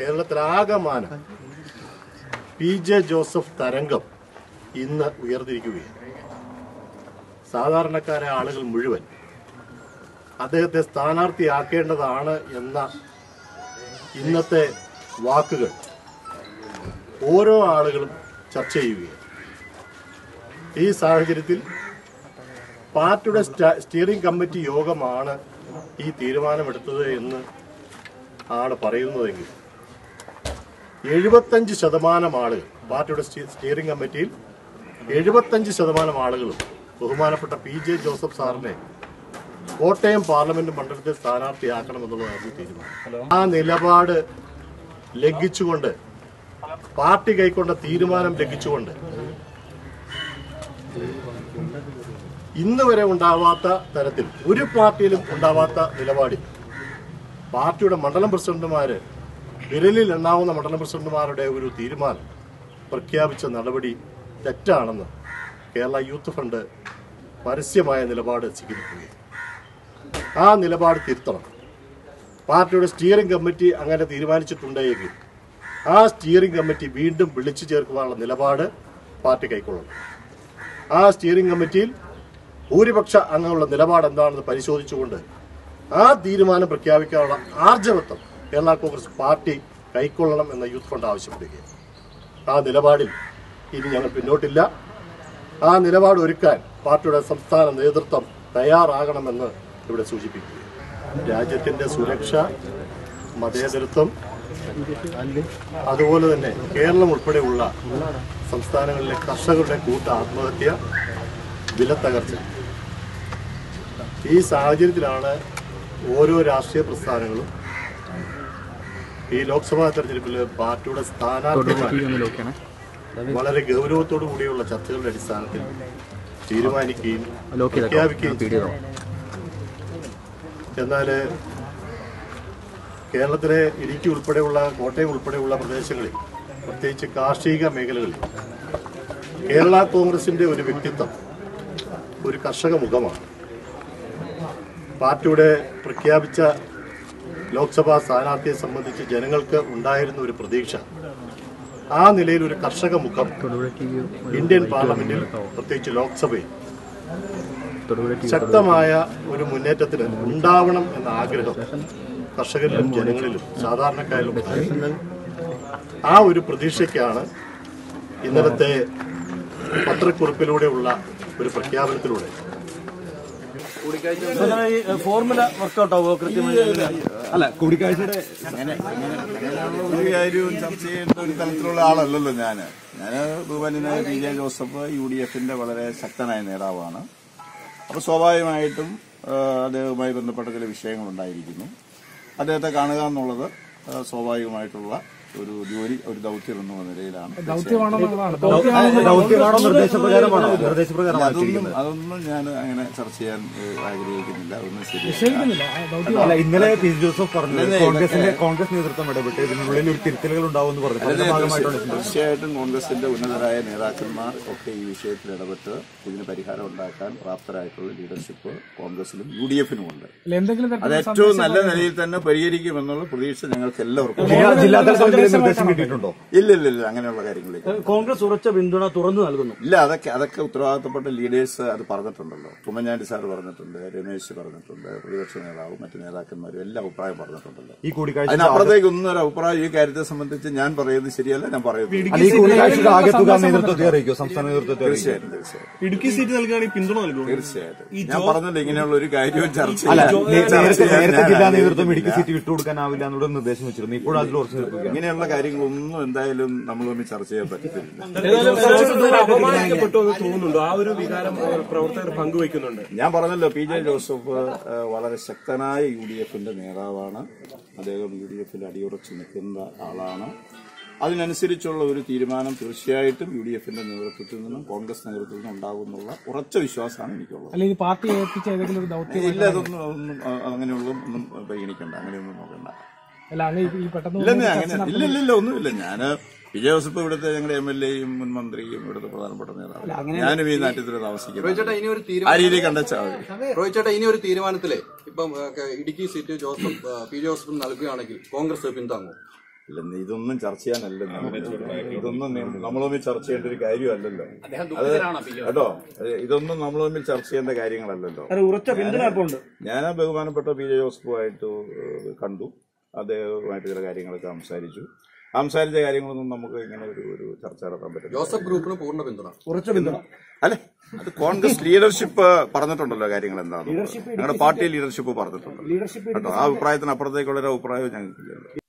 കേരളത്തിലാകമാനം P J Joseph തരംഗം ഇന്ന് ഉയർന്നിരിക്കുകയാണ്. സാധാരണക്കാരായ ആളുകൾ മുഴുവൻ അദ്ദേഹത്തെ സ്ഥാനാർത്ഥിയാക്കേണ്ടതാണ് എന്ന ഇന്നത്തെ വാക്കുകൾ ഓരോ ആളുകളും ചർച്ച ചെയ്യുകയാണ്. ഈ സാഹചര്യത്തിൽ പാർട്ടിയുടെ സ്റ്റ- സ്റ്റിയറിംഗ് കമ്മിറ്റി യോഗമാണ് ഈ തീരുമാനമെടുത്തത് എന്ന് ആണ് പറയുന്നതെങ്കിൽ എഴുപത്തഞ്ച് ശതമാനം ആളുകൾ പാർട്ടിയുടെ സ്റ്റിയറിംഗ് കമ്മിറ്റിയിൽ എഴുപത്തഞ്ച് ശതമാനം ആളുകളും ബഹുമാനപ്പെട്ട പി ജെ ജോസഫ് സാറിനെ കോട്ടയം പാർലമെന്റ് മണ്ഡലത്തിൽ സ്ഥാനാർത്ഥിയാക്കണമെന്നുള്ളതായിരുന്നു തീരുമാനം. ആ നിലപാട് ലംഘിച്ചുകൊണ്ട് പാർട്ടി കൈക്കൊണ്ട തീരുമാനം ലംഘിച്ചുകൊണ്ട് ഇന്ന് വരെ ഉണ്ടാവാത്ത തരത്തിൽ ഒരു പാർട്ടിയിലും ഉണ്ടാവാത്ത നിലപാടിൽ പാർട്ടിയുടെ മണ്ഡലം പ്രസിഡന്റുമാര് വിരലിൽ എണ്ണാവുന്ന മണ്ഡലം പ്രസിഡന്റുമാരുടെ ഒരു തീരുമാനം പ്രഖ്യാപിച്ച നടപടി തെറ്റാണെന്ന് കേരള യൂത്ത് ഫണ്ട് പരസ്യമായ നിലപാട് സ്വീകരിക്കുകയും ആ നിലപാട് തിരുത്തണം. പാർട്ടിയുടെ സ്റ്റിയറിംഗ് കമ്മിറ്റി അങ്ങനെ തീരുമാനിച്ചിട്ടുണ്ടെങ്കിൽ ആ സ്റ്റിയറിംഗ് കമ്മിറ്റി വീണ്ടും വിളിച്ചു ചേർക്കുവാനുള്ള നിലപാട് പാർട്ടി കൈക്കൊള്ളണം. ആ സ്റ്റിയറിംഗ് കമ്മിറ്റിയിൽ ഭൂരിപക്ഷ അംഗങ്ങളുടെ നിലപാട് എന്താണെന്ന് പരിശോധിച്ചുകൊണ്ട് ആ തീരുമാനം പ്രഖ്യാപിക്കാനുള്ള ആർജവത്വം കേരള കോൺഗ്രസ് പാർട്ടി കൈക്കൊള്ളണം എന്ന യൂത്ത് ഫണ്ട് ആവശ്യപ്പെടുകയാണ്. ആ നിലപാടിൽ ഇനി ഞങ്ങൾ പിന്നോട്ടില്ല. ആ നിലപാട് ഒരുക്കാൻ പാർട്ടിയുടെ സംസ്ഥാന നേതൃത്വം തയ്യാറാകണമെന്ന് ഇവിടെ സൂചിപ്പിക്കുക രാജ്യത്തിന്റെ സുരക്ഷ മതേതരത്വം അതുപോലെ തന്നെ കേരളം ഉൾപ്പെടെയുള്ള സംസ്ഥാനങ്ങളിലെ കർഷകരുടെ കൂട്ട ആത്മഹത്യ വിലത്തകർച്ച ഈ സാഹചര്യത്തിലാണ് ഓരോ രാഷ്ട്രീയ പ്രസ്ഥാനങ്ങളും ഈ ലോക്സഭാ തെരഞ്ഞെടുപ്പിൽ പാർട്ടിയുടെ സ്ഥാനാർത്ഥിമാർ വളരെ ഗൗരവത്തോടു കൂടിയുള്ള ചർച്ചകളുടെ അടിസ്ഥാനത്തിൽ തീരുമാനിക്കുകയും പ്രഖ്യാപിക്കുകയും ചെയ്തു. എന്നാൽ കേരളത്തിലെ ഇടുക്കി ഉൾപ്പെടെയുള്ള കോട്ടയം ഉൾപ്പെടെയുള്ള പ്രദേശങ്ങളിൽ പ്രത്യേകിച്ച് കാർഷിക മേഖലകളിൽ കേരള കോൺഗ്രസിന്റെ ഒരു വ്യക്തിത്വം ഒരു കർഷക മുഖമാണ്. പാർട്ടിയുടെ പ്രഖ്യാപിച്ച ലോക്സഭാ സ്ഥാനാർത്ഥിയെ സംബന്ധിച്ച് ജനങ്ങൾക്ക് ഉണ്ടായിരുന്ന ഒരു പ്രതീക്ഷ. ആ നിലയിൽ ഒരു കർഷക മുഖം ഇന്ത്യൻ പാർലമെന്റിൽ പ്രത്യേകിച്ച് ലോക്സഭയിൽ ശക്തമായ ഒരു മുന്നേറ്റത്തിന് ഉണ്ടാവണം എന്ന ആഗ്രഹം കർഷകരിലും ജനങ്ങളിലും സാധാരണക്കാരിലും. ആ ഒരു പ്രതീക്ഷയ്ക്കാണ് ഇന്നലത്തെ പത്രക്കുറിപ്പിലൂടെയുള്ള ഒരു പ്രഖ്യാപനത്തിലൂടെ. ഫോർമുല വർക്കൗട്ടാവോ കൃത്യമായി അല്ല കൂടിക്കാഴ്ചയുടെ ഒരു ചർച്ച ചെയ്യേണ്ട ഒരു തലത്തിലുള്ള ആളല്ലല്ലോ ഞാൻ ഞാൻ ബഹുമാനായ P J Joseph U D എഫിന്റെ വളരെ ശക്തനായ നേതാവാണ്. അപ്പൊ സ്വാഭാവികമായിട്ടും അദ്ദേഹവുമായി ബന്ധപ്പെട്ട ചില വിഷയങ്ങളുണ്ടായിരിക്കുന്നു. അദ്ദേഹത്തെ കാണുക എന്നുള്ളത് സ്വാഭാവികമായിട്ടുള്ള ഒരു ജോലി ഒരു ദൗത്യം എന്ന നിലയിലാണ്. അതൊന്നും അതൊന്നും ഞാൻ അങ്ങനെ ചർച്ച ചെയ്യാൻ ആഗ്രഹിക്കുന്നില്ല. അതൊന്നും ശരിയല്ല. അല്ല ഇന്നലെ പി ജോസഫ് പറഞ്ഞു കോൺഗ്രസിന്റെ കോൺഗ്രസ് നേതൃത്വം ഇടപെട്ട് ഇതിനുള്ളിൽ ഒരു തിരുത്തലുകൾ ഉണ്ടാവുമെന്ന് പറഞ്ഞു. തീർച്ചയായിട്ടും കോൺഗ്രസിന്റെ ഉന്നതരായ നേതാക്കന്മാർ ഒക്കെ ഈ വിഷയത്തിൽ ഇടപെട്ട് ഇതിന് പരിഹാരം ഉണ്ടാക്കാൻ പ്രാപ്തരായിട്ടുള്ള ലീഡർഷിപ്പ് കോൺഗ്രസിലും യു ഡി എഫിനും ഉണ്ട്. അത് ഏറ്റവും നല്ല നിലയിൽ തന്നെ പരിഹരിക്കുമെന്നുള്ള പ്രതീക്ഷ ഞങ്ങൾക്ക് എല്ലാവർക്കും ഉണ്ട്. നിർദ്ദേശം കിട്ടിയിട്ടുണ്ടോ? ഇല്ല ഇല്ല ഇല്ല അങ്ങനെയുള്ള കാര്യങ്ങളിലേക്ക്. കോൺഗ്രസ് ഉറച്ച പിന്തുണ തുറന്നു നൽകുന്നു. ഇല്ല അതൊക്കെ അതൊക്കെ ഉത്തരവാദിത്തപ്പെട്ട ലീഡേഴ്സ് അത് പറഞ്ഞിട്ടുണ്ടല്ലോ. ഉമ്മൻചാണ്ടി സാർ പറഞ്ഞിട്ടുണ്ട് രമേശ് പറഞ്ഞിട്ടുണ്ട് പ്രതിപക്ഷ നേതാവും മറ്റു നേതാക്കന്മാരും എല്ലാം അഭിപ്രായം പറഞ്ഞിട്ടുണ്ടല്ലോ. ഈ കൂടിക്കാഴ്ച അതിനപ്പുറത്തേക്ക് ഒന്നും ഒരു അഭിപ്രായം ഈ കാര്യത്തെ സംബന്ധിച്ച് ഞാൻ പറയുന്നത് ശരിയല്ല ഞാൻ പറയുന്നത് തീർച്ചയായിട്ടും തീർച്ചയായിട്ടും. ഇടുക്കി സീറ്റ് നൽകുകയാണെങ്കിൽ പിന്തുണ നൽകും തീർച്ചയായിട്ടും. ഞാൻ പറഞ്ഞല്ലോ ഇങ്ങനെയുള്ള ഒരു കാര്യവും ചർച്ച നേരത്തെ ജില്ലാ നേതൃത്വം ഇടുക്കി സീറ്റ് വിട്ടുകൊടുക്കാനാവില്ല എന്നുള്ള ഒരു നിർദ്ദേശം വെച്ചിരുന്നു. ഇപ്പോഴും അതിൽ ഉറച്ചു നിൽക്കുകയാണ്. ഇങ്ങനെയുള്ള കാര്യങ്ങളൊന്നും എന്തായാലും നമ്മൾ തമ്മിൽ ചർച്ച ചെയ്യാൻ പറ്റത്തില്ല. അപമാനിക്കപ്പെട്ടു എന്ന് തോന്നുന്നുണ്ടോ. ആ ഒരു വികാരം പ്രവർത്തകർ പങ്കുവയ്ക്കുന്നുണ്ട്. ഞാൻ പറഞ്ഞല്ലോ പി. ജെ. ജോസഫ് വളരെ ശക്തനായ യു ഡി എഫിന്റെ നേതാവാണ്. അദ്ദേഹം യു ഡി എഫിൽ അടിയുറച്ച് നിൽക്കുന്ന ആളാണ്. അതിനനുസരിച്ചുള്ള ഒരു തീരുമാനം തീർച്ചയായിട്ടും യു ഡി എഫിന്റെ നേതൃത്വത്തിൽ നിന്നും കോൺഗ്രസ് നേതൃത്വത്തിൽ നിന്നും ഉണ്ടാകുമെന്നുള്ള ഉറച്ച വിശ്വാസമാണ് എനിക്കുള്ളത്. അല്ല ഈ പാർട്ടി ഏൽപ്പിച്ച ഏതെങ്കിലും ഒരു ദൗത്യം ഇല്ല അതൊന്നും അങ്ങനെയുള്ള ഒന്നും പരിഗണിക്കണ്ട. അങ്ങനെയൊന്നും നോക്കണ്ട. അല്ല അങ്ങ് ഈ- പെട്ടെന്ന് ഇല്ലെന്ന് അങ്ങനെ ഇല്ല ഇല്ല ഇല്ല ഒന്നുമില്ല. ഞാൻ വിജയ ജോസഫ് ഇവിടുത്തെ ഞങ്ങളുടെ എം എൽ എയും മുൻ മന്ത്രിയും ഇവിടുത്തെ പ്രധാനപ്പെട്ട നേതാവ്. ഞാനും ഈ നാട്ടിൽ താമസിക്കുന്നത്. ഇനി ഒരു ആ രീതി ചേട്ടാ ഇനി ഒരു തീരുമാനത്തിലെ ഇപ്പം Idukki seat Joseph P Joseph നൽകുകയാണെങ്കിൽ കോൺഗ്രസ് പിന്താങ്ങും ഇല്ലെന്ന് ഇതൊന്നും ചർച്ച ചെയ്യാനല്ല ഇതൊന്നും നമ്മൾ തമ്മിൽ ചർച്ച ചെയ്യേണ്ട ഒരു കാര്യമല്ലല്ലോ. അത് കേട്ടോ ഇതൊന്നും നമ്മൾ തമ്മിൽ ചർച്ച ചെയ്യേണ്ട കാര്യങ്ങളല്ലല്ലോ. ഞാൻ ബഹുമാനപ്പെട്ട പി ജെ ജോസഫുമായിട്ട് കണ്ടു. അദ്ദേഹവുമായിട്ട് ചില കാര്യങ്ങളൊക്കെ സംസാരിച്ചു. സംസാരിച്ച കാര്യങ്ങളൊന്നും നമുക്ക് ഇങ്ങനെ ഒരു ഒരു ചർച്ച നടത്താൻ പറ്റില്ല ജോസഫ് ഗ്രൂപ്പിന് പൂർണ പിന്തുണ. ഉറച്ച പിന്തുണ. അല്ലെ? അത് കോൺഗ്രസ് ലീഡർഷിപ്പ് പറഞ്ഞിട്ടുണ്ടല്ലോ കാര്യങ്ങൾ എന്താണ് ഞങ്ങളുടെ പാർട്ടി ലീഡർഷിപ്പ് പറഞ്ഞിട്ടുണ്ടല്ലോ കേട്ടോ? ആ അഭിപ്രായത്തിന് അപ്പുറത്തേക്കുള്ള ഒരു അഭിപ്രായം ഞങ്ങൾക്കില്ലല്ലോ